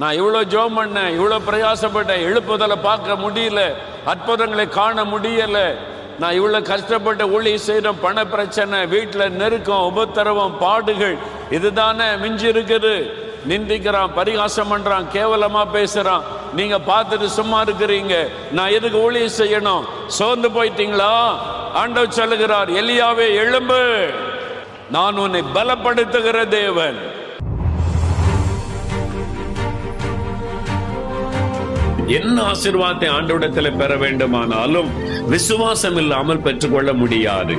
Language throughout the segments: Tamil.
நான் இவ்வளோ ஜோம் பண்ணேன் இவ்வளோ பிரயாசப்பட்டேன் எழுப்புதலை பார்க்க முடியல அற்புதங்களை காண முடியல. நான் இவ்வளோ கஷ்டப்பட்டு ஊழி செய்கிறோம் பண பிரச்சனை வீட்டில் நெருக்கம் உபத்திரவம் பாடுகள் இதுதானே மிஞ்சி இருக்குது. நிந்திக்கிறான் பரிகாசம் பண்ணுறான் கேவலமாக பேசுகிறான் நீங்கள் பார்த்துட்டு சும்மா இருக்கிறீங்க. நான் எதுக்கு ஊழியம் செய்யணும்? சோர்ந்து போயிட்டீங்களா? ஆண்டவர் சொல்லுகிறார் எலியாவே எழும்பு. நான் உன்னை பலப்படுத்துகிற தேவன். என்ன ஆசிர்வாதத்தை ஆண்டவிடத்தில் பெற வேண்டுமானாலும் விசுவாசம் இல்லாமல் பெற்றுக்கொள்ள முடியாது.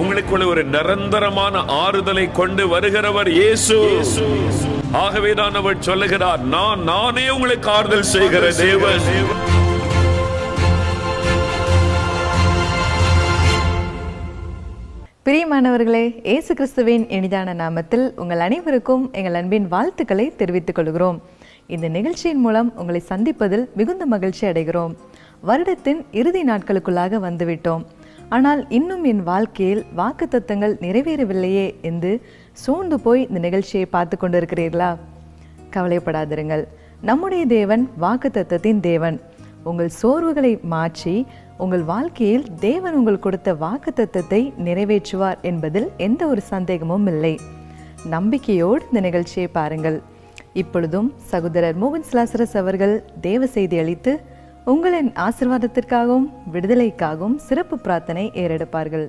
உங்களுக்குள்ள ஒரு நிரந்தரமான ஆறுதலை கொண்டு வருகிறவர் இயேசு. ஆகவேதான் அவர் சொல்லுகிறார் நான் நானே உங்களுக்கு ஆறுதல் செய்கிற தேவன். பிரியமானவர்களே இயேசு கிறிஸ்துவின் இனிதான நாமத்தில் உங்கள் அனைவருக்கும் எங்கள் அன்பின் வாழ்த்துக்களை தெரிவித்துக் கொள்கிறோம். இந்த நிகழ்ச்சியின் மூலம் உங்களை சந்திப்பதில் மிகுந்த மகிழ்ச்சி அடைகிறோம். வருடத்தின் இறுதி நாட்களுக்குள்ளாக வந்துவிட்டோம். ஆனால் இன்னும் என் வாழ்க்கையில் வாக்குத்தத்தங்கள் நிறைவேறவில்லையே என்று சூழ்ந்து போய் இந்த நிகழ்ச்சியை பார்த்து கொண்டிருக்கிறீர்களா? கவலைப்படாதிருங்கள். நம்முடைய தேவன் வாக்குத்தத்தத்தின் தேவன். உங்கள் சோர்வுகளை மாற்றி உங்கள் வாழ்க்கையில் தேவன் உங்கள் கொடுத்த வாக்குத்தத்தத்தை நிறைவேற்றுவார் என்பதில் எந்த ஒரு சந்தேகமும் இல்லை. நம்பிக்கையோடு இந்த நிகழ்ச்சியை பாருங்கள். இப்பொழுதும் சகோதரர் மோகன் சிலாசரஸ் அவர்கள் தேவ செய்தி அளித்து உங்களின் ஆசிர்வாதத்திற்காகவும் விடுதலைக்காகவும் சிறப்பு பிரார்த்தனை ஏறெடுப்பார்கள்.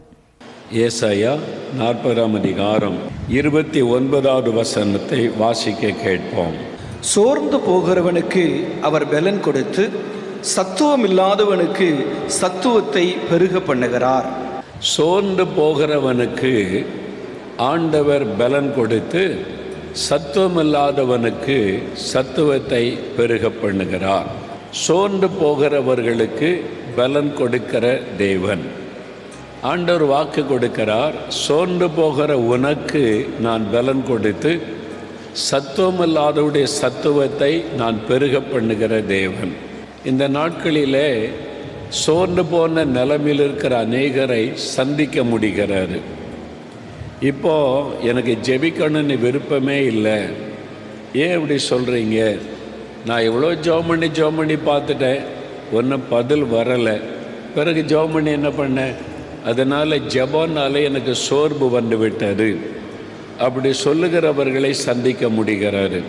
ஏசாயா நாற்பதாம் அதிகாரம் இருபத்தி ஒன்பதாவது வசனத்தை வாசிக்க கேட்போம். சோர்ந்து போகிறவனுக்கு அவர் பலன் கொடுத்து சத்துவம் இல்லாதவனுக்கு சத்துவத்தை பெருக பண்ணுகிறார். சோர்ந்து போகிறவனுக்கு ஆண்டவர் பலன் கொடுத்து சத்துவமில்லாதவனுக்கு சத்துவத்தை பெருக பண்ணுகிறார். சோர்ந்து போகிறவர்களுக்கு பலன் கொடுக்கிற தேவன். ஆண்டவர் வாக்கு கொடுக்கிறார் சோர்ந்து போகிற உனக்கு நான் பலன் கொடுத்து சத்துவமில்லாதவுடைய சத்துவத்தை நான் பெருக பண்ணுகிற தேவன். இந்த நாட்களிலே சோர்ந்து போன நிலைமையில் இருக்கிற அநேகரை சந்திக்க முடிகிறாரு இப்போ எனக்கு ஜெபிக்கணும்னு விருப்பமே இல்லை. ஏன் இப்படி சொல்கிறீங்க நான் எவ்வளோ ஜோம் பண்ணி ஜோம் பண்ணி பார்த்துட்டேன். ஒன்றும் பதில் வரலை. பிறகு ஜோம் பண்ணி என்ன பண்ணேன் அதனால் ஜெபம்னாலே எனக்கு சோர்வு வந்து விட்டது. அப்படி சொல்லுகிறவர்களை சந்திக்க முடிகிறாரு.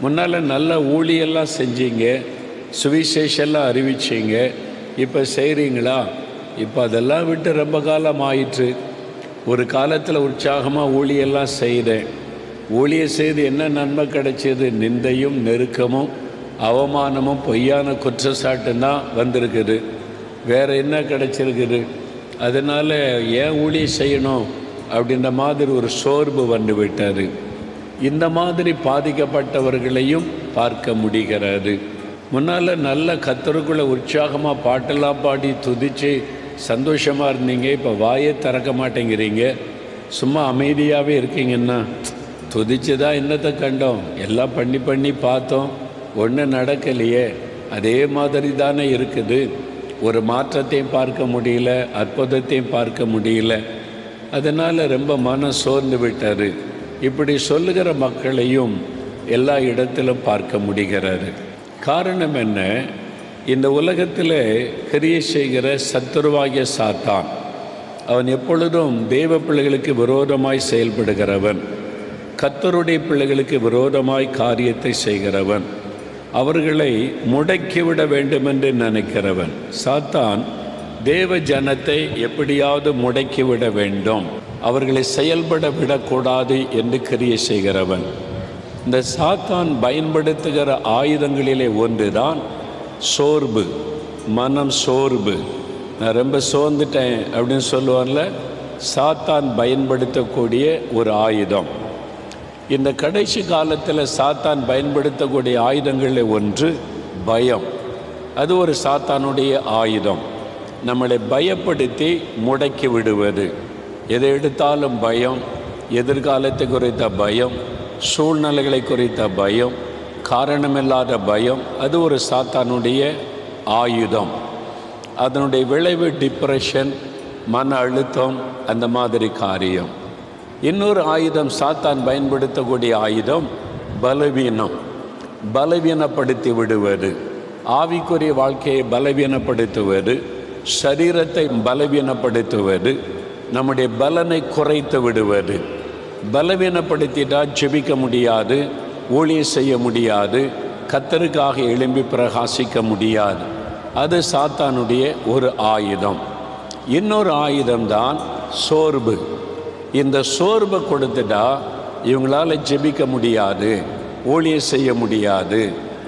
முன்னால் நல்ல ஊழியெல்லாம் செஞ்சீங்க. சுவிசேஷெல்லாம் அறிவிச்சீங்க. இப்போ செய்கிறீங்களா இப்போ அதெல்லாம் விட்டு ரொம்ப காலம் ஆயிற்று. ஒரு காலத்தில் உற்சாகமாக ஊழியெல்லாம் செய்தேன். ஊழிய செய்து என்ன நன்மை கிடைச்சது? நிந்தையும் நெருக்கமும் அவமானமும் பொய்யான குற்றச்சாட்டும் தான் வந்திருக்குது. வேறு என்ன கிடைச்சிருக்குது? அதனால் ஏன் ஊழிய செய்யணும்? அப்படின்ற மாதிரி ஒரு சோர்வு வந்து விட்டார் இந்த மாதிரி பாதிக்கப்பட்டவர்களையும் பார்க்க முடிகிறாரு முன்னால் நல்ல கத்தருக்குள்ள உற்சாகமாக பாட்டெல்லாம் பாடி துதித்து சந்தோஷமாக இருந்தீங்க இப்போ வாயே திறக்க மாட்டேங்கிறீங்க. சும்மா அமைதியாகவே இருக்கீங்கன்னா துதிச்சு தான் என்னத்தை கண்டோம். எல்லாம் பண்ணி பண்ணி பார்த்தோம். ஒன்றும் நடக்கலையே. அதே மாதிரி தானே இருக்குது. ஒரு மாற்றத்தையும் பார்க்க முடியல அற்புதத்தையும் பார்க்க முடியல. அதனால் ரொம்ப மனம் சோர்ந்து விட்டார். இப்படி சொல்லுகிற மக்களையும் எல்லா இடத்திலும் பார்க்க முடிகிறாரு காரணம் என்ன? இந்த உலகத்தில் கிரியை செய்கிற சத்துருவாகிய சாத்தான். அவன் எப்பொழுதும் தெய்வ பிள்ளைகளுக்கு விரோதமாய் செயல்படுகிறவன். கத்தருடைய பிள்ளைகளுக்கு விரோதமாய் காரியத்தை செய்கிறவன். அவர்களை முடக்கிவிட வேண்டுமென்று நினைக்கிறவன். சாத்தான் தேவ ஜனத்தை எப்படியாவது முடக்கிவிட வேண்டும். அவர்களை செயல்பட விடக்கூடாது என்று கிரியை செய்கிறவன். இந்த சாத்தான் பயன்படுத்துகிற ஆயுதங்களிலே ஒன்றுதான் சோர்வு மனம் சோர்வு நான் ரொம்ப சோர்ந்துட்டேன் அப்படின்னு சொல்லுவார்ல சாத்தான் பயன்படுத்தக்கூடிய ஒரு ஆயுதம். இந்த கடைசி காலத்தில் சாத்தான் பயன்படுத்தக்கூடிய ஆயுதங்களில் ஒன்று பயம். அது ஒரு சாத்தானுடைய ஆயுதம். நம்மளை பயப்படுத்தி முடக்கி விடுவது. எதை எடுத்தாலும் பயம் எதிர்காலத்தை குறித்த பயம் சூழ்நிலைகளை குறித்த பயம் காரணமில்லாத பயம் அது ஒரு சாத்தானுடைய ஆயுதம். அதனுடைய விளைவு டிப்ரெஷன் மன அழுத்தம் அந்த மாதிரி காரியம். இன்னொரு ஆயுதம் சாத்தான் பயன்படுத்தக்கூடிய ஆயுதம் பலவீனம். பலவீனப்படுத்தி விடுவது. ஆவிக்குரிய வாழ்க்கையை பலவீனப்படுத்துவது. சரீரத்தை பலவீனப்படுத்துவது. நம்முடைய பலனை குறைத்து விடுவது. பலவீனப்படுத்திட்டால் ஜெபிக்க முடியாது. ஊழியம் செய்ய முடியாது கத்தருக்காக எழும்பி பிரகாசிக்க முடியாது. அது சாத்தானுடைய ஒரு ஆயுதம். இன்னொரு ஆயுதம்தான் சோர்வு இந்த சோர்வை கொடுத்துட்டா இவங்களால ஜெபிக்க முடியாது ஊழியம் செய்ய முடியாது.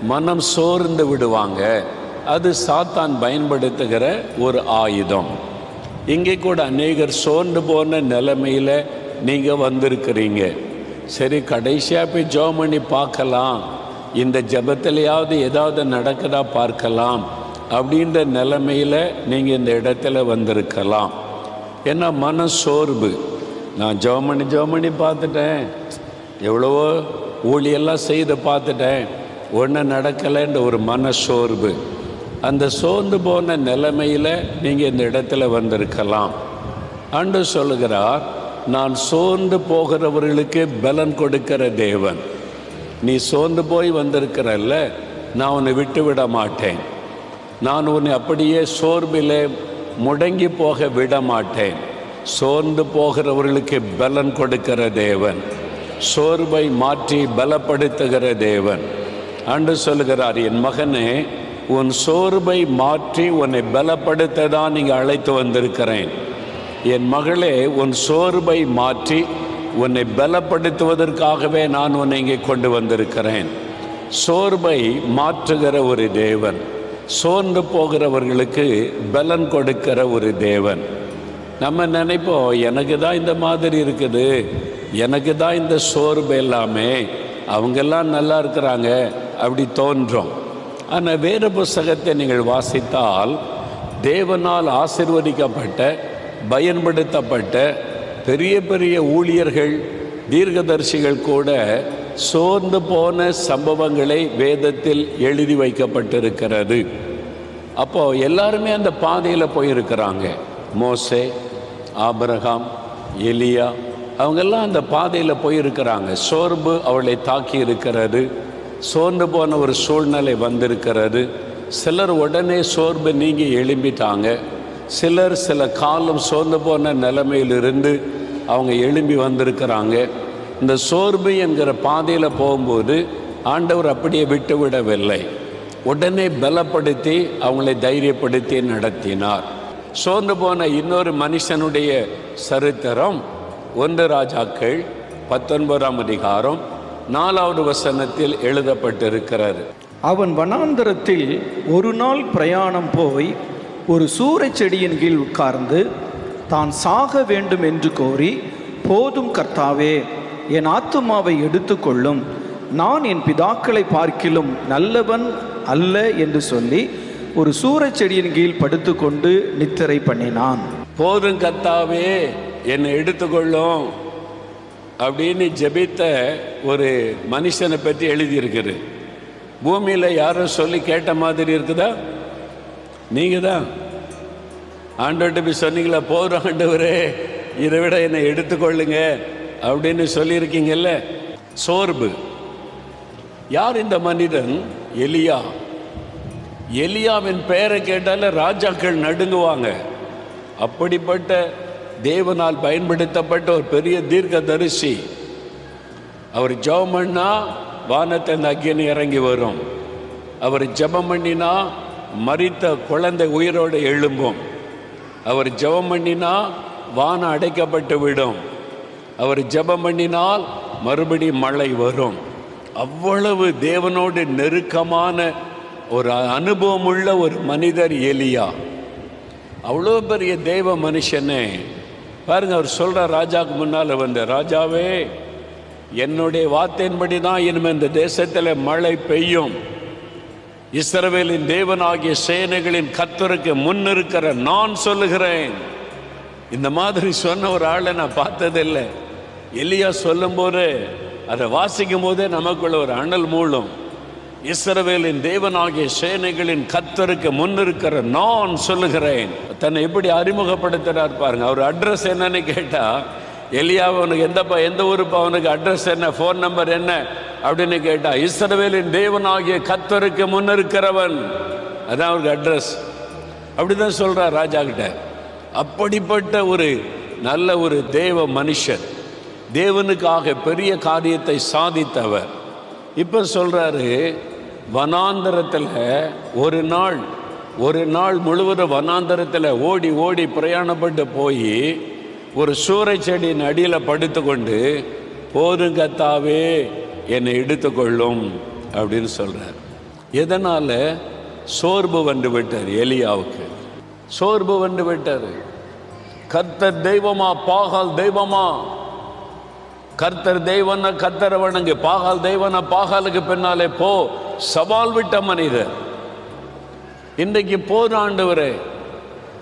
மனம் சோர்ந்து விடுவாங்க. அது சாத்தான் பயன்படுத்துகிற ஒரு ஆயுதம். இங்கே கூட அநேகர் சோர்ந்து போன நிலைமையில் நீங்கள் வந்திருக்கிறீங்க. சரி கடைசியாக போய் ஜெபம் பண்ணி பார்க்கலாம். இந்த ஜபத்திலையாவது ஏதாவது நடக்குதா பார்க்கலாம். அப்படின்ற நிலைமையில் நீங்கள் இந்த இடத்துல வந்திருக்கலாம். ஏன்னா மன சோர்வு நான் ஜெபம் பண்ணி ஜெபம் பண்ணி பார்த்துட்டேன். எவ்வளவோ ஊழியெல்லாம் செய்து பார்த்துட்டேன். ஒன்றும் நடக்கலைன்ற ஒரு மன சோர்வு அந்த சோர்ந்து போன நிலைமையில் நீங்கள் இந்த இடத்துல வந்திருக்கலாம். அன்று சொல்லுகிறார் நான் சோர்ந்து போகிறவர்களுக்கு பலன் கொடுக்கிற தேவன். நீ சோர்ந்து போய் வந்திருக்கிறல்ல நான் உன்னை விட்டு விட மாட்டேன் நான் உன்னை அப்படியே சோர்விலே முடங்கி போக விட மாட்டேன் சோர்ந்து போகிறவர்களுக்கு பலன் கொடுக்கிற தேவன். சோர்வை மாற்றி பலப்படுத்துகிற தேவன். அன்று சொல்லுகிறார் என் மகனே உன் சோர்வை மாற்றி உன்னை பலப்படுத்த தான் நீங்கள் அழைத்து வந்திருக்கிறேன். என் மகளே உன் சோர்வை மாற்றி உன்னை பலப்படுத்துவதற்காகவே நான் உன்னை இங்கே கொண்டு வந்திருக்கிறேன். சோர்வை மாற்றுகிற ஒரு தேவன் சோர்ந்து போகிறவர்களுக்கு பலன் கொடுக்கிற ஒரு தேவன். நம்ம நினைப்போம் எனக்கு தான் இந்த மாதிரி இருக்குது எனக்கு தான் இந்த சோர்வு எல்லாமே அவங்கெல்லாம் நல்லா இருக்கிறாங்க அப்படி தோன்றும். ஆனால் வேறு புஸ்தகத்தை நீங்கள் வாசித்தால் தேவனால் ஆசிர்வதிக்கப்பட்ட பயன்படுத்தப்பட்ட பெரிய பெரிய ஊழியர்கள் தீர்க்கதரிசிகள் கூட சோர்ந்து போன சம்பவங்களை வேதத்தில் எழுதி வைக்கப்பட்டிருக்கிறது. அப்போ எல்லாருமே அந்த பாதையில் போயிருக்கிறாங்க. மோசே ஆபரகாம் எலியா அவங்கெல்லாம் அந்த பாதையில் போயிருக்கிறாங்க. சோர்வு அவளை தாக்கி இருக்கிறது. சோர்ந்து போன ஒரு சூழ்நிலை வந்திருக்கிறது. சிலர் உடனே சோர்வு நீங்கி எழும்பிட்டாங்க. சிலர் சில காலம் சோர்ந்து போன நிலைமையிலிருந்து அவங்க எழும்பி வந்திருக்கிறாங்க. இந்த சோர்வு என்கிற பாதையில் போகும்போது ஆண்டவர் அப்படியே விட்டு விடவில்லை. உடனே பலப்படுத்தி அவங்களை தைரியப்படுத்தி நடத்தினார். சோர்ந்து போன இன்னொரு மனுஷனுடைய சரித்திரம் ஒன்று ராஜாக்கள் பத்தொன்பதாம் அதிகாரம் நாலாவது வசனத்தில் எழுதப்பட்டிருக்கிறார் அவன் வனாந்தரத்தில் ஒரு நாள் பிரயாணம் போய் ஒரு சூறை செடியின் கீழ் உட்கார்ந்து தான் சாக வேண்டும் என்று கோரி போதும் கர்த்தாவே என் ஆத்துமாவை எடுத்துக்கொள்ளும். நான் என் பிதாக்களை பார்க்கிலும் நல்லவன் அல்ல என்று சொல்லி ஒரு சூறைச் செடியின் கீழ் படுத்துக்கொண்டு நித்திரை பண்ணினான். போதும் கத்தாவே என்னை எடுத்துக்கொள்ளும் அப்படின்னு ஜெபித்த ஒரு மனுஷனை பற்றி எழுதியிருக்கிறது பூமியில் யாரும் சொல்லி கேட்ட மாதிரி இருக்குதா? நீங்கள் தான் ஆண்டவர்கிட்ட போய் சொன்னீங்களா போகிற ஆண்டவரே இதை விட என்னை எடுத்துக்கொள்ளுங்க அப்படின்னு சொல்லியிருக்கீங்கல்ல? சோர்வு. யார் இந்த மனிதன்? எலியா. எலியாவின் பெயரை கேட்டால ராஜாக்கள் நடுங்குவாங்க. அப்படிப்பட்ட தேவனால் பயன்படுத்தப்பட்ட ஒரு பெரிய தீர்க்க தரிசி அவர் ஜெபம் பண்ணா வானத்தை அந்த இறங்கி வரும். அவர் ஜெபம் பண்ணினா மறித்த குழந்தை உயிரோடு எழும்பும். அவர் ஜெபம் பண்ணினா வானம் அடைக்கப்பட்டு விடும். அவர் ஜெபம் பண்ணினால் மறுபடி மழை வரும். அவ்வளவு தேவனோடு நெருக்கமான ஒரு அனுபவம் உள்ள ஒரு மனிதர் எலியா. அவ்வளோ பெரிய தேவ மனுஷனே. பாருங்கள் அவர் சொல்கிற ராஜாவுக்கு முன்னால் வந்த ராஜாவே என்னுடைய வார்த்தையின்படி தான் இனிமேல் இந்த தேசத்தில் மழை பெய்யும். இஸ்ரவேலின் தேவனாகிய சேனைகளின் கத்தருக்கு முன் இருக்கிற நான் சொல்லுகிறேன். இந்த மாதிரி சொன்ன ஒரு ஆளை நான் பார்த்ததில்லை. எலியா சொல்லும்போது அதை வாசிக்கும் போதே நமக்குள்ள ஒரு அனல் மூலம் இஸ்ரவேலின் தேவனாகிய சேனைகளின் கத்தருக்கு முன் இருக்கிற நான் சொல்லுகிறேன். தன்னை எப்படி அறிமுகப்படுத்துகிறார் பாருங்க. அவர் அட்ரஸ் என்னன்னு கேட்டால் எலியா அவனுக்கு எந்தப்பா எந்த ஊருப்பா அவனுக்கு அட்ரஸ் என்ன ஃபோன் நம்பர் என்ன அப்படின்னு கேட்டா இஸ்ரவேலின் தேவனாகிய கத்தருக்கு முன்னிருக்கிறவன் அதான் அவருக்கு அட்ரஸ் அப்படிதான் சொல்றார் ராஜா கிட்ட. அப்படிப்பட்ட ஒரு நல்ல ஒரு தேவ மனுஷன் தேவனுக்காக பெரிய காரியத்தை சாதித்தவர். இப்போ சொல்கிறாரு வனாந்தரத்தில் ஒரு நாள் ஒரு நாள் முழுவதும் வனாந்தரத்தில் ஓடி ஓடி பிரயாணப்பட்டு போய் ஒரு சூறை செடியின் அடியில் படுத்துக்கொண்டு போதும் கத்தாவே என்னை எடுத்துக்கொள்ளும் அப்படின்னு சொல்கிறார் எதனால்? சோர்வு வந்து விட்டார் எலியாவுக்கு. சோர்வு வந்து விட்டார். கர்த்தர் தெய்வமா பாகால் தெய்வமா? கர்த்தர் தெய்வன கர்த்தரை வணங்கு பாகால் தெய்வன பாகாலுக்கு பின்னாலே போ. சவால் விட்ட மனிதர். இன்றைக்கு போதும் ஆண்டவரே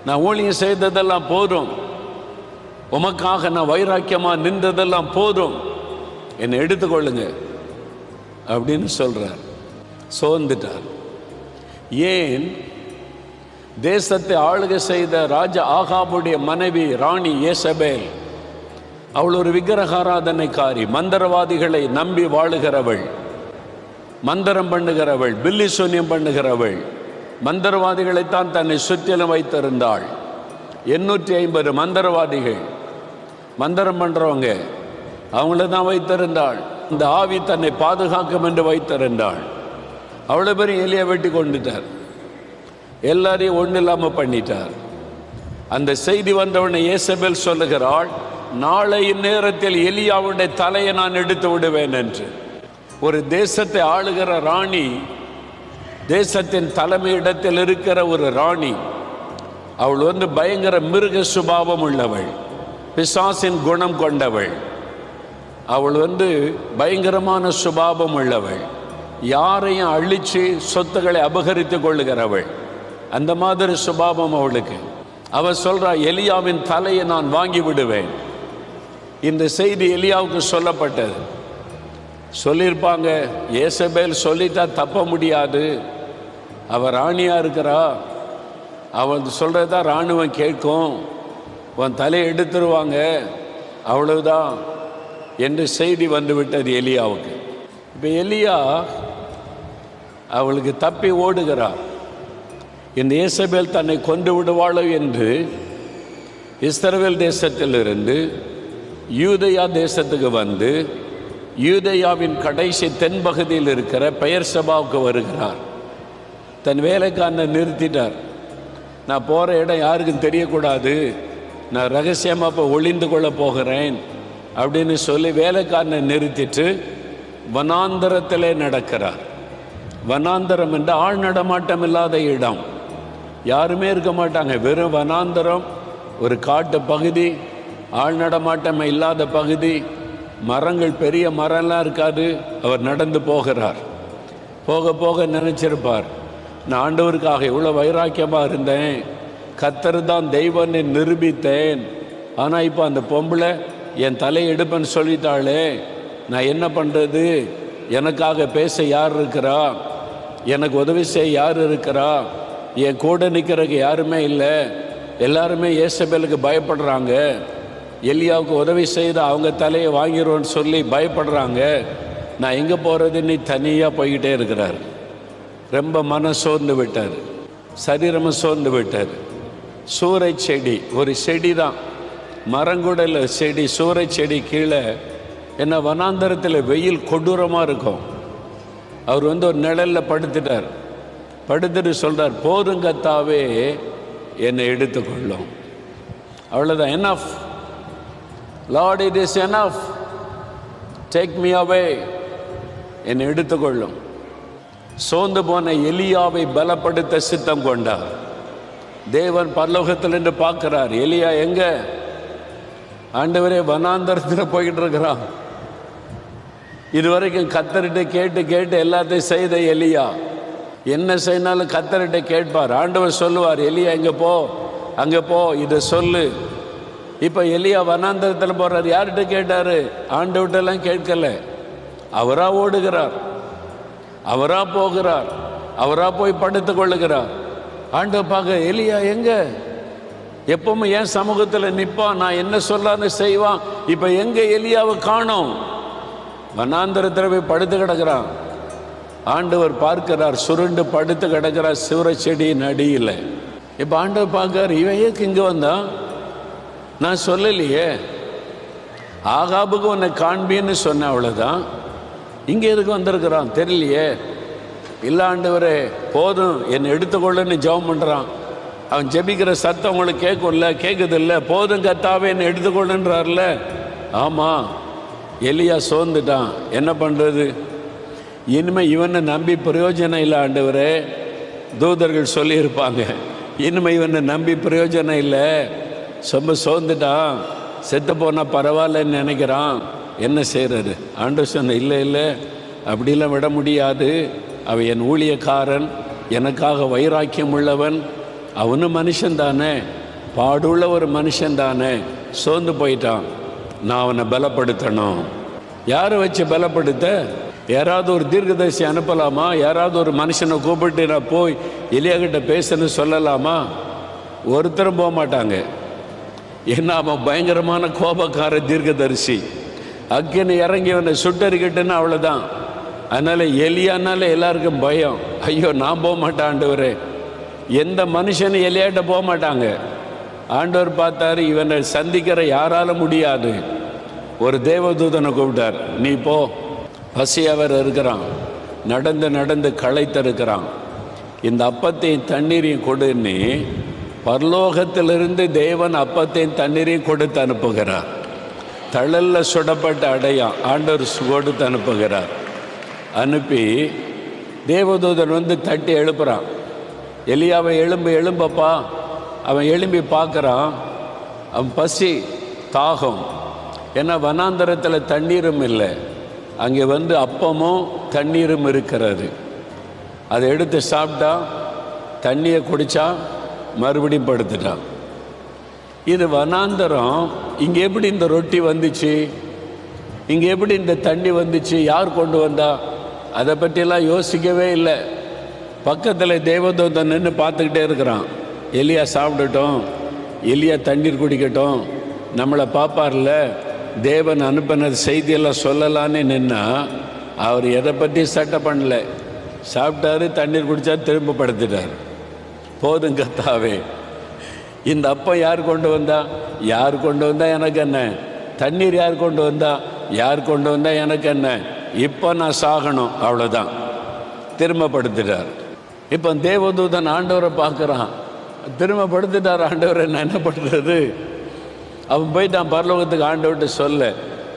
நான் ஊழியம் செய்ததெல்லாம் போதும். உமக்காக நான் வைராக்கியமாக நின்றதெல்லாம் போதும். என்னை எடுத்துக்கொள்ளுங்க. அப்படின்னு சொல்கிறார் சோர்ந்துட்டார். ஏன்? தேசத்தை ஆளுகை செய்த ராஜா ஆகாபுடைய மனைவி ராணி ஏசபேல் அவள் ஒரு விக்கிரகாராதனைக்காரி மந்திரவாதிகளை நம்பி வாழுகிறவள் மந்திரம் பண்ணுகிறவள் பில்லி சூன்யம் பண்ணுகிறவள் மந்திரவாதிகளைத்தான் தன்னை சுற்றிலும் வைத்திருந்தாள். எண்ணூற்றி ஐம்பது மந்திரவாதிகள். மந்திரம் பண்ணுறவங்க அவங்கள தான் வைத்திருந்தாள். அந்த ஆவி தன்னை பாதுகாக்கும் என்று வைத்திருந்தாள் அவ்வளோ பேரும் எலியை வெட்டி கொண்டுட்டார். எல்லாரையும் ஒன்றும் இல்லாமல் பண்ணிட்டார். அந்த செய்தி வந்தவுடனே இயேசபெல் சொல்லுகிறாள் நாளை நேரத்தில் எலியாவுடைய தலையை நான் எடுத்து விடுவேன் என்று. ஒரு தேசத்தை ஆளுகிற ராணி தேசத்தின் தலைமையிடத்தில் இருக்கிற ஒரு ராணி அவள் வந்து பயங்கர மிருக சுபாவம் உள்ளவள் பிசாசின் குணம் கொண்டவள். அவள் வந்து பயங்கரமான சுபாவம் உள்ளவள். யாரையும் அழித்து சொத்துக்களை அபகரித்து கொள்ளுகிறவள். அந்த மாதிரி சுபாவம் அவளுக்கு. அவள் சொல்கிறா எலியாவின் தலையை நான் வாங்கி விடுவேன். இந்த செய்தி எலியாவுக்கு சொல்லப்பட்டது. சொல்லியிருப்பாங்க ஏசபேல் சொல்லிட்டா தப்ப முடியாது. அவள் ராணியாக இருக்கிறா. அவன் சொல்கிறதா ராணுவம் கேட்கும். உன் தலையை எடுத்துருவாங்க. அவ்வளவுதான். என்று செய்தி வந்துவிட்டது எலியாவுக்கு. இப்போ எலியா அவளுக்கு தப்பி ஓடுகிறார். இந்த இயேசபேல் தன்னை கொண்டு விடுவாளோ என்று இஸ்ரவேல் தேசத்திலிருந்து யூதயா தேசத்துக்கு வந்து யூதயாவின் கடைசி தென்பகுதியில் இருக்கிற பெயர் சபாவுக்கு வருகிறார். தன் வேலைக்காரனை நிறுத்திட்டார். நான் போகிற இடம் யாருக்கும் தெரியக்கூடாது. நான் ரகசியமாக இப்போ ஒளிந்து கொள்ள போகிறேன். அப்படின்னு சொல்லி வேலைக்காரனை நிறுத்திட்டு வனாந்தரத்திலே நடக்கிறார். வனாந்தரம் என்று ஆள் நடமாட்டம் இல்லாத இடம். யாருமே இருக்க மாட்டாங்க. வெறும் வனாந்தரம் ஒரு காட்டு பகுதி ஆள் நடமாட்டம் இல்லாத பகுதி மரங்கள் பெரிய மரம்லாம் இருக்காது. அவர் நடந்து போகிறார். போக போக நினச்சிருப்பார் நான் ஆண்டவருக்காக இவ்வளோ வைராக்கியமாக இருந்தேன். கத்தர் தான் தெய்வனை நிரூபித்தேன். ஆனால் இப்போ அந்த பொம்பளை என் தலையை எடுப்பேன்னு சொல்லிட்டாளே நான் என்ன பண்ணுறது எனக்காக பேச யார் இருக்கிறா? எனக்கு உதவி செய்ய யார் இருக்கிறா? என் கூட நிற்கிறதுக்கு யாருமே இல்லை. எல்லாருமே ஏசபேலுக்கு பயப்படுறாங்க. எலியாவுக்கு உதவி செய்து அவங்க தலையை வாங்கிடுவோன்னு சொல்லி பயப்படுறாங்க. நான் எங்கே போகிறதுன்னு தனியாக போய்கிட்டே இருக்கிறார். ரொம்ப மன சோர்ந்து விட்டார். சரீரமும் சோர்ந்து விட்டார். சூறை செடி ஒரு செடி தான் மரங்குடல செடி சூறை செடி கீழே என்ன வனாந்தரத்தில் வெயில் கொடூரமாக இருக்கும். அவர் வந்து ஒரு நிழலில் படுத்துட்டார். படுத்துட்டு சொல்கிறார் போதுங்கத்தாவே என்னை எடுத்துக்கொள்ளும். அவ்வளோதான் enough. Lord it is enough. Take me away என்னை எடுத்துக்கொள்ளும். சோர்ந்து போன எலியாவை பலப்படுத்த சித்தம் கொண்டார். தேவன் பரலோகத்தில் என்று பார்க்கிறார் எலியா எங்கே? ஆண்டவரே வனாந்தரத்தில் போய்கிட்டு இருக்கிறான் இதுவரைக்கும் கத்தர்கிட்ட கேட்டு கேட்டு எல்லாத்தையும் செய்த எலியா. என்ன செய்யினாலும் கத்தர்கிட்ட கேட்பார். ஆண்டவர் சொல்லுவார் எலியா இங்கே போ அங்கே போ இதை சொல்லு. இப்போ எலியா வனாந்தரத்தில் போறார். யார்கிட்ட கேட்டார்? ஆண்டவர்கிட்டலாம் கேட்கல. அவராக ஓடுகிறார். அவராக போகிறார். அவராக போய் படுத்து கொள்ளுகிறார் ஆண்டவர் பார்க்க எலியா எங்கே? எப்பவுமே என் சமூகத்தில் நிற்பான் நான் என்ன சொல்லான்னு செய்வான். இப்போ எங்கே எலியாவை காணோம்? வனாந்தரத்தில் போய் படுத்து கிடக்கிறான். ஆண்டவர் பார்க்கிறார் சுருண்டு படுத்து கிடக்கிறார் சிவர செடியின் அடியில். இப்போ ஆண்டவர் பார்க்கறார் இவன் ஏக்கு இங்கே வந்தான்? நான் சொல்லலையே. ஆகாபுக்கு உன்னை காண்பின்னு சொன்னேன் அவ்வளோதான் இங்கே எதுக்கு வந்திருக்கிறான்? தெரியலையே. இல்லாண்டவரே போதும் என்னை எடுத்துக்கொள்ளுன்னு ஜெபம் பண்ணுறான் அவன் ஜெபிக்கிற சத்தம் உங்களுக்கு கேட்கும்ல கேட்குதில்ல போதும் கத்தாவே என்னை எடுத்துக்கொள்ளுன்றார்ல. ஆமாம் எலியா சோர்ந்துட்டான். என்ன பண்ணுறது இனிமே இவனை நம்பி பிரயோஜனம் இல்லை ஆண்டவரே. தூதர்கள் சொல்லியிருப்பாங்க இனிமேல் இவனை நம்பி பிரயோஜனம் இல்லை. ரொம்ப சோர்ந்துட்டான். செத்து போனால் பரவாயில்லன்னு நினைக்கிறான். என்ன செய்கிறது ஆண்டவர் சொன்ன இல்லை இல்லை அப்படிலாம் விட முடியாது. அவன் என் ஊழியக்காரன் எனக்காக வைராக்கியம் உள்ளவன் அவனும் மனுஷன் தானே. பாடுள்ள ஒரு மனுஷன் தானே. சோர்ந்து போயிட்டான். நான் அவனை பலப்படுத்தணும். யாரை வச்சு பலப்படுத்த? யாராவது ஒரு தீர்க்கதரிசி அனுப்பலாமா? யாராவது ஒரு மனுஷனை கூப்பிட்டு நான் போய் எலியாகிட்ட பேசுன்னு சொல்லலாமா? ஒருத்தரும் போக மாட்டாங்க. ஏன்னா அவன் பயங்கரமான கோபக்கார தீர்க்கதரிசி. அக்கினி இறங்கி அவனை சுட்டறிக்கிட்டேன்னு அவ்வளோதான் அதனால் எலியானால எல்லாருக்கும் பயம். ஐயோ நான் போக மாட்டேன் ஆண்டவரே. எந்த மனுஷனும் எலியாட்ட போக மாட்டாங்க. ஆண்டவர் பார்த்தாரு இவனை சந்திக்கிற யாரால முடியாது. ஒரு தேவதூதனை கூப்பிட்டார் நீ போ. பசி அவர் இருக்கிறான். நடந்து நடந்து களைத்திருக்கிறான் இந்த அப்பத்தையும் தண்ணீரையும் கொடுன்னு பரலோகத்திலிருந்து தேவன் அப்பத்தையும் தண்ணீரையும் கொடுத்து அனுப்புகிறார். தழலில் சுடப்பட்ட அடையான் ஆண்டவர் கொடுத்து அனுப்புகிறார். அனுப்பி தேவதூதன் வந்து தட்டி எழுப்புகிறான் எலியாவை எலும்பு எலும்பப்பா அவன் எலும்பி பார்க்குறான். அவன் பசி தாகம். ஏன்னா வனாந்தரத்தில் தண்ணீரும் இல்லை. அங்கே வந்து அப்பமும் தண்ணீரும் இருக்கிறது. அதை எடுத்து சாப்பிட்டா தண்ணியை குடித்தா மறுபடியும் படுத்துட்டான். இது வனாந்தரம். இங்கே எப்படி இந்த ரொட்டி வந்துச்சு? இங்கே எப்படி இந்த தண்ணி வந்துச்சு? யார் கொண்டு வந்தா? அதை பற்றியெல்லாம் யோசிக்கவே இல்லை. பக்கத்தில் தேவதூதன் நின்று பார்த்துக்கிட்டே இருக்கிறான். எலியா சாப்பிடட்டும் எலியா தண்ணீர் குடிக்கட்டும் நம்மளை பார்ப்பார்ல தேவன் அனுப்பின செய்தியெல்லாம் சொல்லலான்னு நின்னா அவர் எதை பற்றி சட்டை பண்ணல. சாப்பிட்டாரு தண்ணீர் குடித்தார் திரும்ப படுத்துட்டார். போதும் கத்தாவே இந்த அப்பம் யார் கொண்டு வந்தா? யார் கொண்டு வந்தா எனக்கு என்ன? தண்ணீர் யார் கொண்டு வந்தா? யார் கொண்டு வந்தா எனக்கு என்ன? இப்போ நான் சாகணும் அவ்வளோதான் திரும்ப படுத்துட்டார். இப்போ தேவதூதன் ஆண்டவரை பார்க்குறான். திரும்ப படுத்துட்டார் ஆண்டவரை நான் என்ன பண்ணுறது அவன் போய் நான் பரலோகத்துக்கு ஆண்டவர்கிட்ட சொல்ல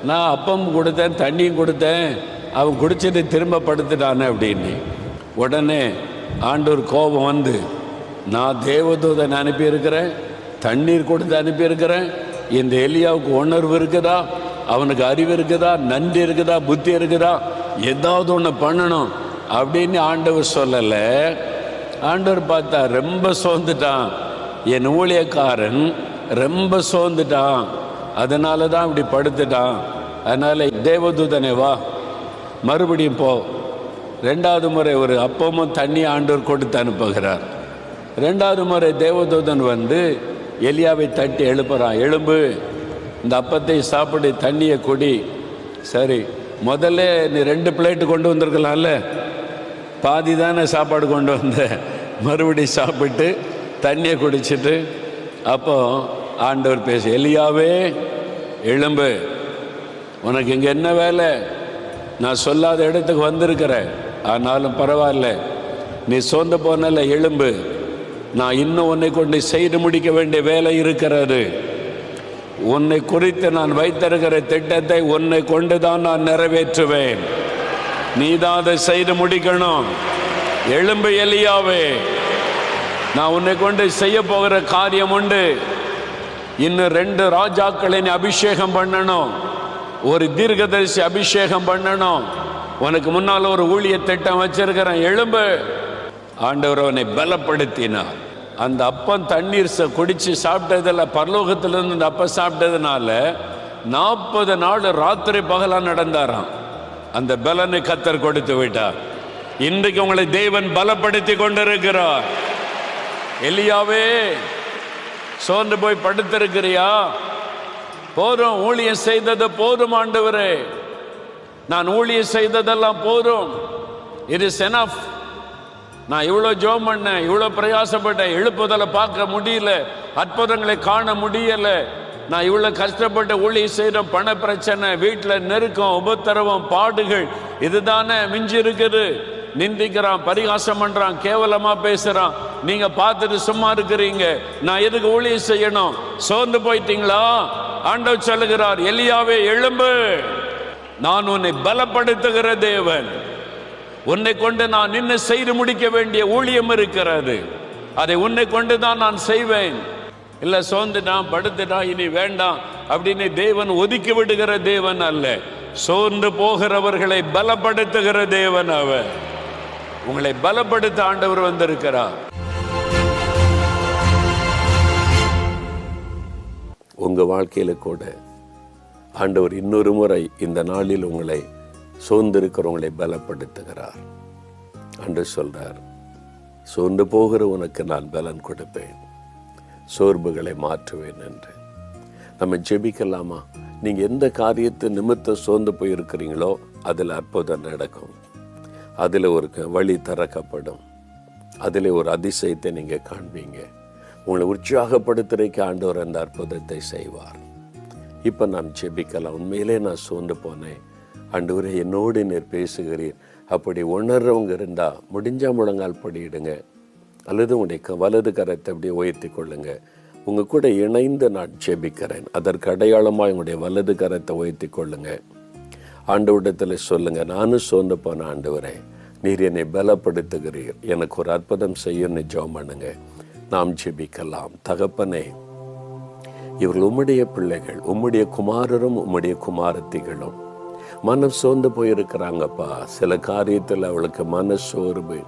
நான் அப்பம் கொடுத்தேன் தண்ணியும் கொடுத்தேன் அவன் குடிச்சிட்டு திரும்ப படுத்துட்டானே அப்படின்னு. உடனே ஆண்டவர் கோபம் வந்து நான் தேவதூதன் அனுப்பியிருக்கிறேன் தண்ணீர் கொடுத்து அனுப்பியிருக்கிறேன் இந்த எலியாவுக்கு உணர்வு இருக்குதா? அவனுக்கு அறிவு இருக்குதா? நன்றி இருக்குதா? புத்தி இருக்குதா? ஏதாவது ஒன்று பண்ணணும். அப்படின்னு ஆண்டவர் சொல்லலை. ஆண்டவர் பார்த்தா ரொம்ப சோர்ந்துட்டான். என் ஊழியக்காரன் ரொம்ப சோர்ந்துட்டான். அதனால தான் இப்படி படுத்துட்டான். அதனால் தேவதூதனே வா. மறுபடியும் போ. ரெண்டாவது முறை ஒரு அப்பமும் தண்ணி ஆண்டவர் கொடுத்து அனுப்புகிறார். ரெண்டாவது முறை தேவதூதன் வந்து எலியாவை தட்டி எழுப்புறான். எழும்பு. இந்த அப்பத்தை சாப்பிடு தண்ணியை குடி. சரி முதல்ல நீ ரெண்டு பிளேட்டு கொண்டு வந்திருக்கலாம்ல? பாதி தானே சாப்பாடு கொண்டு வந்த. மறுபடி சாப்பிட்டு தண்ணியை குடிச்சிட்டு அப்போ ஆண்டவர் பேச எலியாவே எழும்பு. உனக்கு இங்கே என்ன வேலை? நான் சொல்லாத இடத்துக்கு வந்திருக்கிறேன் ஆனாலும் பரவாயில்ல. நீ சோர்ந்து போனல எழும்பு. நான் இன்னும் உன்னை கொண்டு செய்து முடிக்க வேண்டிய வேலை இருக்கிறது. உன்னை குறித்து நான் வைத்திருக்கிற திட்டத்தை உன்னை கொண்டு தான் நான் நிறைவேற்றுவேன். நீதான் அதை செய்து முடிக்கணும். எழும்பு எலியாவே நான் உன்னை கொண்டு செய்ய போகிற காரியம் உண்டு. இன்னும் ரெண்டு ராஜாக்களை நீ அபிஷேகம் பண்ணணும். ஒரு தீர்க்கதரிசி அபிஷேகம் பண்ணணும். உனக்கு முன்னால் ஒரு ஊழிய திட்டம் வச்சிருக்கிறேன் எழும்பு ஆண்டவர் அவனை பலப்படுத்தினார். அந்த அப்பம் தண்ணீர் ச- குடிச்சு சாப்பிட்டதில் பரலோகத்திலிருந்து அந்த அப்பம் சாப்பிட்டதுனால நாற்பது நாள் ராத்திரி பகலாக நடந்தாராம். அந்த பலனை கத்தர் கொடுத்து விட்டார். இன்றைக்கு உங்களை தேவன் பலப்படுத்தி கொண்டிருக்கிறார். எலியாவே சோர்ந்து போய் படுத்திருக்கிறியா? போதும் ஊழியம் செய்தது போதும் ஆண்டவரே. நான் ஊழியம் செய்ததெல்லாம் போதும். இட் இஸ் எனஃப் நான் இவ்வளோ ஜோம் பண்ணேன் இவ்வளோ பிரயாசப்பட்டேன் எழுப்புதலை பார்க்க முடியல அற்புதங்களை காண முடியலை. நான் இவ்வளோ கஷ்டப்பட்டு ஊழியம் செய்கிறோம் பண பிரச்சனை வீட்டில் நெருக்கம் உபத்திரவம் பாடுகள் இதுதானே மிஞ்சி இருக்குது. நிந்திக்கிறான் பரிகாசம் பண்ணுறான் கேவலமாக பேசுகிறான் நீங்கள் பார்த்துட்டு சும்மா இருக்கிறீங்க. நான் எதுக்கு ஊழியம் செய்யணும்? சோர்ந்து போயிட்டீங்களா? ஆண்டவர் சொல்லுகிறார் எலியாவே எழும்பு. நான் உன்னை பலப்படுத்துகிற தேவன். உன்னை கொண்டு நான் நின்று செய்து முடிக்க வேண்டிய ஊழியம் இருக்கிறது. அதை உன்னை கொண்டு தான் நான் செய்வேன். இல்ல சோர்ந்துட்டான் படுத்துட்டான் இனி வேண்டாம் அப்படின்னு தேவன் ஒதுக்கி விடுகிற தேவன் அல்ல. சோர்ந்து போகிறவர்களை பலப்படுத்துகிற தேவன் அவர். உங்களை பலப்படுத்த ஆண்டவர் வந்திருக்கிறார். உங்க வாழ்க்கையில கூட ஆண்டவர் இன்னொரு முறை இந்த நாளில் உங்களை சோர்ந்திருக்கிறவங்களை பலப்படுத்துகிறார். அன்று சொல்றார் சோர்ந்து போகிற உனக்கு நான் பலன் கொடுப்பேன். சோர்வுகளை மாற்றுவேன் என்று. நம்ம ஜெபிக்கலாமா? நீங்கள் எந்த காரியத்தை நிமித்த சோர்ந்து போயிருக்கிறீங்களோ அதில் அற்புதம் நடக்கும். அதில் ஒரு க- வழி திறக்கப்படும். அதில் ஒரு அதிசயத்தை நீங்கள் காண்பீங்க. உங்களை உற்சாகப்படுத்துறதுக்கு ஆண்டவர் அந்த அற்புதத்தை செய்வார். இப்போ நான் ஜெபிக்கலாம். உண்மையிலே நான் சோர்ந்து போனேன். ஆண்டவரே என்னோடு நீர் பேசுகிறீர். அப்படி உணர்றவங்க இருந்தால் முடிஞ்சால் முழங்கால் படியிடுங்க. அல்லது உடைய க- வலது கரத்தை அப்படியே உயர்த்தி கொள்ளுங்க. உங்க கூட இணைந்து நான் ஜெபிக்கிறேன். அதற்கு அடையாளமாக உங்களுடைய வலது கரத்தை உயர்த்தி கொள்ளுங்க. ஆண்டவரிடத்தில் சொல்லுங்க நானும் சோர்ந்து போன ஆண்டு வரேன் நீர் என்னை பலப்படுத்துகிறீர். எனக்கு ஒரு அற்புதம் செய்யணும்னு ஜெபம் பண்ணுங்க. நாம் ஜெபிக்கலாம். தகப்பனே இவர்கள் உம்முடைய பிள்ளைகள் உம்முடைய குமாரரும் உம்முடைய குமாரத்திகளும் மனம் சோர்ந்து போயிருக்கிறாங்கப்பா. சில காரியத்தில் அவளுக்கு மன சோர்வு.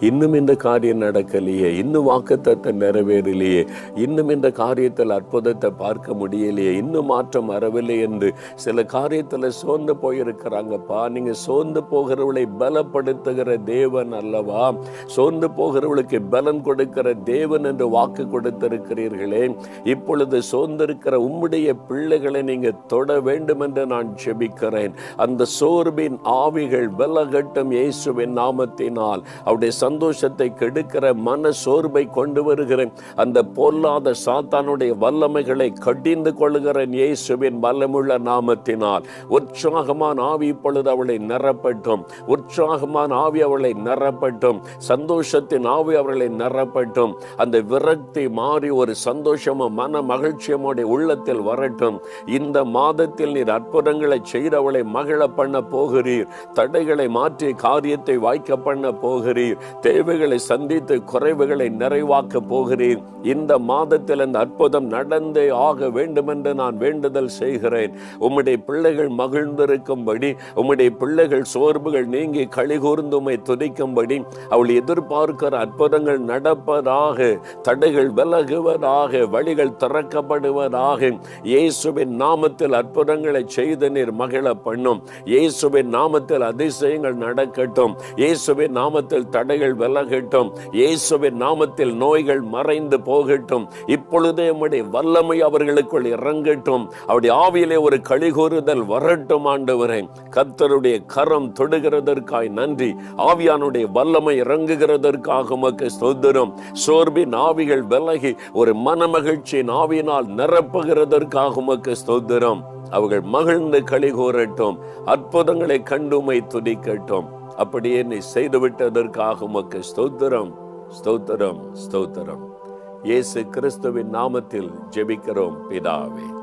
இன்னும் இந்த காரியம் நடக்கலையே. இன்னும் வாக்குத்தத்தை நிறைவேறலையே. இன்னும் இந்த காரியத்தில் அற்புதத்தை பார்க்க முடியலையே. இன்னும் மாற்றம் வரவில்லை என்று சில காரியத்தில் சோர்ந்து போயிருக்கிறாங்கப்பா. நீங்க சோர்ந்து போகிறவளை பலப்படுத்துகிற தேவன் அல்லவா? சோர்ந்து போகிறவளுக்கு பலன் கொடுக்கிற தேவன் என்று வாக்கு கொடுத்திருக்கிறீர்களே. இப்பொழுது சோர்ந்திருக்கிற உம்முடைய பிள்ளைகளை நீங்க தொட வேண்டும் என்று நான் ஜெபிக்கிறேன் அந்த சோர்வின் ஆவிகள் விலகட்டும் இயேசுவின் நாமத்தினால். அவருடைய சந்தோஷத்தை கெடுக்கிற மன சோர்வை கொண்டு வருகிற அந்த பொல்லாத சாத்தானுடைய வல்லமைகளை கடிந்து கொள்கிறேன் இயேசுவின் வல்லமுள்ள நாமத்தினால். உற்சாகமான ஆவி இப்பொழுது அவளை நிரப்பட்டும். உற்சாகமான ஆவி அவளை நிரப்பட்டும். சந்தோஷத்தின் ஆவி அவர்களை நிரப்பட்டும். அந்த விரக்தி மாறி ஒரு சந்தோஷமும் மன மகிழ்ச்சியமுடைய உள்ளத்தில் வரட்டும். இந்த மாதத்தில் நீர் அற்புதங்களை செய்தவளை மகிழ பண்ண போகிறீர். தடைகளை மாற்றி காரியத்தை வாய்க்க பண்ண போகிறீர். தேவைகளை சந்தித்து குறைவுகளை நிறைவாக்க போகிறீர். இந்த மாதத்தில் அந்த அற்புதம் நடந்தே ஆக வேண்டும் என்று நான் வேண்டுதல் செய்கிறேன். உம்முடைய பிள்ளைகள் மகிழ்ந்திருக்கும்படி உம்முடைய பிள்ளைகள் சோர்வுகள் நீங்கி கழிகூர்ந்துமை துதிக்கும்படி அவள் எதிர்பார்க்கிற அற்புதங்கள் நடப்பதாக தடைகள் விலகுவதாக வழிகள் திறக்கப்படுவதாக இயேசுவின் நாமத்தில் அற்புதங்களை செய்து நீர் மகிழ பண்ணும். இயேசுவின் நாமத்தில் அதிசயங்கள் நடக்கட்டும். இயேசுவின் நாமத்தில் தடைகள் விலகட்டும். இயேசுவின் நாமத்தில் நோய்கள் மறைந்து போகட்டும். இப்பொழுதே உம்முடைய வல்லமை அவர்களுக்குள் இறங்கட்டும். அவருடைய ஆவியிலே ஒரு கழிகூறுதல் வரட்டும் ஆண்டவரே. கர்த்தருடைய கரம் தொடுகிறதற்காய் நன்றி. ஆவியானுடைய வல்லமை இறங்குகிறதற்காக உமக்கு ஸ்தோத்திரம். சோர்வின் ஆவிகள் விலகி ஒரு மனமகிழ்ச்சியின் ஆவியினால் நிரப்புகிறதற்காக உமக்கு ஸ்தோத்திரம். அவர்கள் மகிழ்ந்து களி கூறட்டும் அற்புதங்களை கண்டுமை துதிக்கட்டும். அப்படியே நீ செய்துவிட்டதற்காக உமக்கு ஸ்தோத்திரம் ஸ்தோத்திரம் ஸ்தோத்திரம். இயேசு கிறிஸ்துவின் நாமத்தில் ஜெபிக்கிறோம் பிதாவே.